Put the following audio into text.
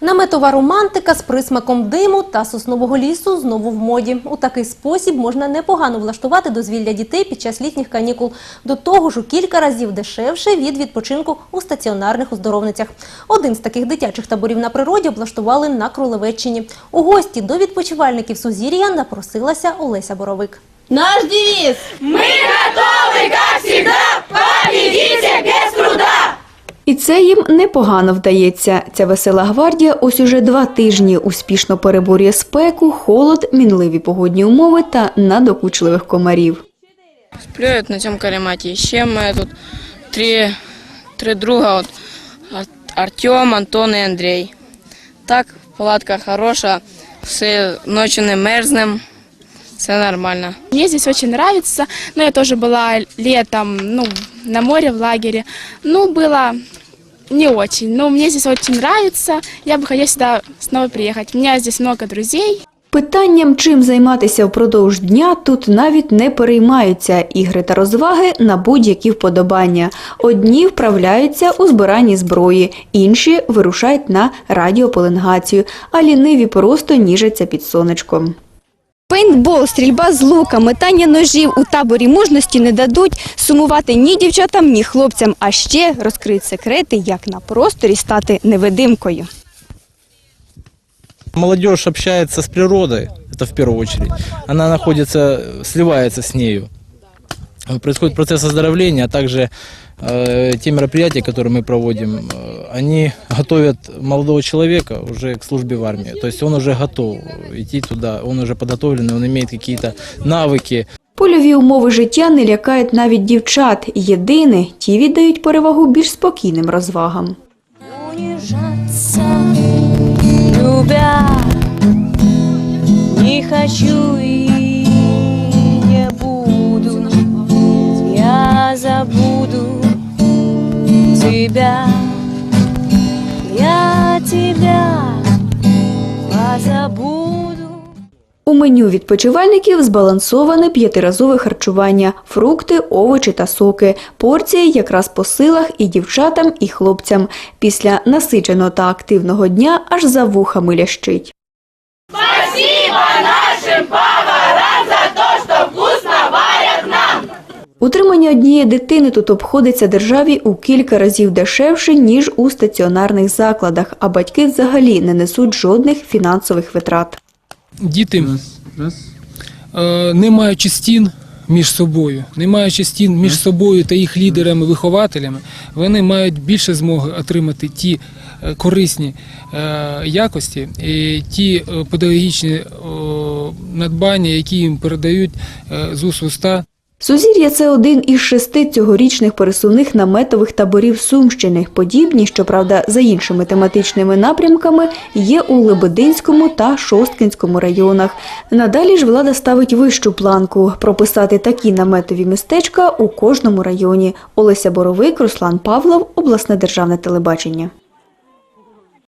Наметова романтика з присмаком диму та соснового лісу знову в моді. У такий спосіб можна непогано влаштувати дозвілля дітей під час літніх канікул. До того ж у кілька разів дешевше від відпочинку у стаціонарних оздоровницях. Один з таких дитячих таборів на природі облаштували на Кролевеччині. У гості до відпочивальників Сузір'я напросилася Олеся Боровик. Наш девиз І це їм непогано вдається. Ця весела гвардія ось уже два тижні успішно переборює спеку, холод, мінливі погодні умови та надокучливих комарів. Сплюють на цьому карематі. Ще ми тут три, три друга, от, Артем, Антон і Андрій. Так, палатка хороша, все ночі не мерзнем, все нормально. Мне здесь очень нравится, но я тоже была летом, ну, на море, в лагере. Ну, было не очень, но мне здесь очень нравится. Я бы хотела сюда снова приехать. У меня здесь много друзей. Питанням, чим займатися впродовж дня, тут навіть не переймаються ігри та розваги на будь-які вподобання. Одні вправляються у збиранні зброї, інші вирушають на радіопеленгацію, а ліниві просто ніжаться під сонечком. Пейнтбол, стрільба з лука, метання ножів у таборі мужності не дадуть сумувати ні дівчатам, ні хлопцям, а ще розкриють секрети, як на просторі стати невидимкою. Молодежь общается с природой, это в первую очередь. Она находится, сливается с нею. Происходит процесс оздоровления, а также э, те мероприятия, которые мы проводим, э, они готовят молодого человека уже к службе в армии. То есть он уже готов идти туда, он уже подготовленный, он имеет какие-то навыки, Польові умови життя не лякають навіть дівчат. Єдине, ті віддають перевагу більш спокійним розвагам. унижаться, любя. Не хочу и Тебя, я тебя позабуду. У меню відпочивальників збалансоване п'ятиразове харчування, фрукти, овочі та соки. Порції якраз по силах і дівчатам, і хлопцям. Після насиченого та активного дня аж за вухами лящить. Утримання однієї дитини тут обходиться державі у кілька разів дешевше, ніж у стаціонарних закладах, а батьки взагалі не несуть жодних фінансових витрат. діти, е, не маючи стін між собою, не маючи стін між собою та їх лідерами-вихователями, вони мають більше змоги отримати ті е, корисні е, якості і ті педагогічні надбання, які їм передають з уст в уста. Сузір'я – це один із шести цьогорічних пересувних наметових таборів Сумщини. Подібні, щоправда, за іншими тематичними напрямками, є у Лебединському та Шосткинському районах. Надалі ж влада ставить вищу планку – прописати такі наметові містечка у кожному районі. Олеся Боровик, Руслан Павлов, обласне державне телебачення.